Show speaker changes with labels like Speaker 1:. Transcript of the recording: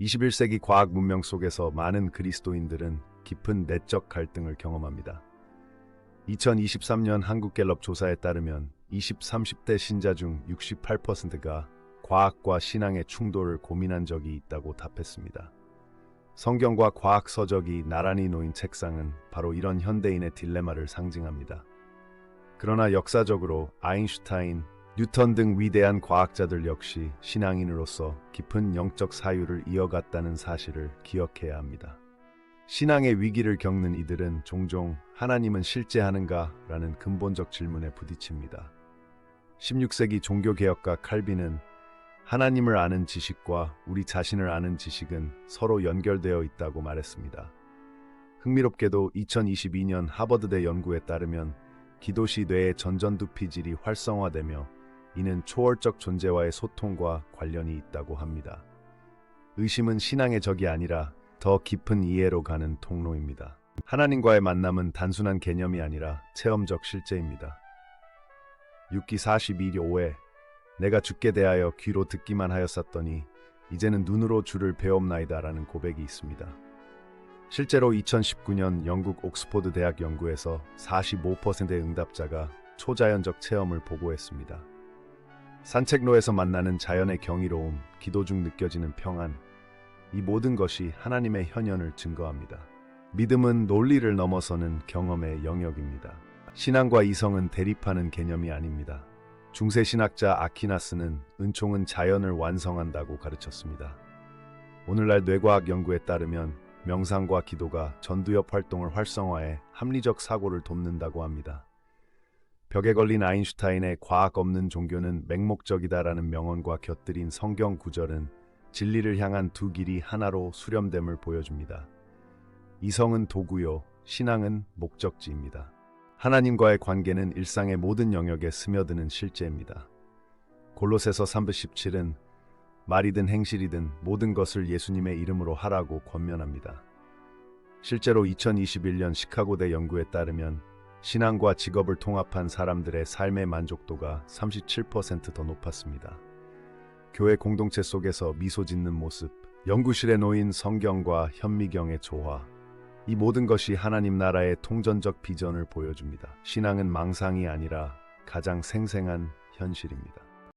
Speaker 1: 21세기 과학 문명 속에서 많은 그리스도인들은 깊은 내적 갈등을 경험합니다. 2023년 한국갤럽 조사에 따르면 20, 30대 신자 중 68%가 과학과 신앙의 충돌을 고민한 적이 있다고 답했습니다. 성경과 과학 서적이 나란히 놓인 책상은 바로 이런 현대인의 딜레마를 상징합니다. 그러나 역사적으로 아인슈타인, 뉴턴 등 위대한 과학자들 역시 신앙인으로서 깊은 영적 사유를 이어갔다는 사실을 기억해야 합니다. 신앙의 위기를 겪는 이들은 종종 하나님은 실제 하는가? 라는 근본적 질문에 부딪힙니다. 16세기 종교개혁가 칼빈은 하나님을 아는 지식과 우리 자신을 아는 지식은 서로 연결되어 있다고 말했습니다. 흥미롭게도 2022년 하버드대 연구에 따르면 기도시 뇌의 전전두피질이 활성화되며 이는 초월적 존재와의 소통과 관련이 있다고 합니다. 의심은 신앙의 적이 아니라 더 깊은 이해로 가는 통로입니다. 하나님과의 만남은 단순한 개념이 아니라 체험적 실제입니다. 6기 42리 5회 내가 죽게 대하여 귀로 듣기만 하였었더니 이제는 눈으로 주를 배움나이다라는 고백이 있습니다. 실제로 2019년 영국 옥스포드 대학 연구에서 45%의 응답자가 초자연적 체험을 보고했습니다. 산책로에서 만나는 자연의 경이로움, 기도 중 느껴지는 평안, 이 모든 것이 하나님의 현현을 증거합니다. 믿음은 논리를 넘어서는 경험의 영역입니다. 신앙과 이성은 대립하는 개념이 아닙니다. 중세 신학자 아키나스는 은총은 자연을 완성한다고 가르쳤습니다. 오늘날 뇌과학 연구에 따르면 명상과 기도가 전두엽 활동을 활성화해 합리적 사고를 돕는다고 합니다. 벽에 걸린 아인슈타인의 과학 없는 종교는 맹목적이다라는 명언과 곁들인 성경 구절은 진리를 향한 두 길이 하나로 수렴됨을 보여줍니다. 이성은 도구요, 신앙은 목적지입니다. 하나님과의 관계는 일상의 모든 영역에 스며드는 실제입니다. 골로새서 3부 17은 말이든 행실이든 모든 것을 예수님의 이름으로 하라고 권면합니다. 실제로 2021년 시카고대 연구에 따르면 신앙과 직업을 통합한 사람들의 삶의 만족도가 37%더 높았습니다. 교회 공동체 속에서 미소 짓는 모습, 연구실에 놓인 성경과 현미경의 조화, 이 모든 것이 하나님 나라의 통전적 비전을 보여줍니다. 신앙은 망상이 아니라 가장 생생한 현실입니다.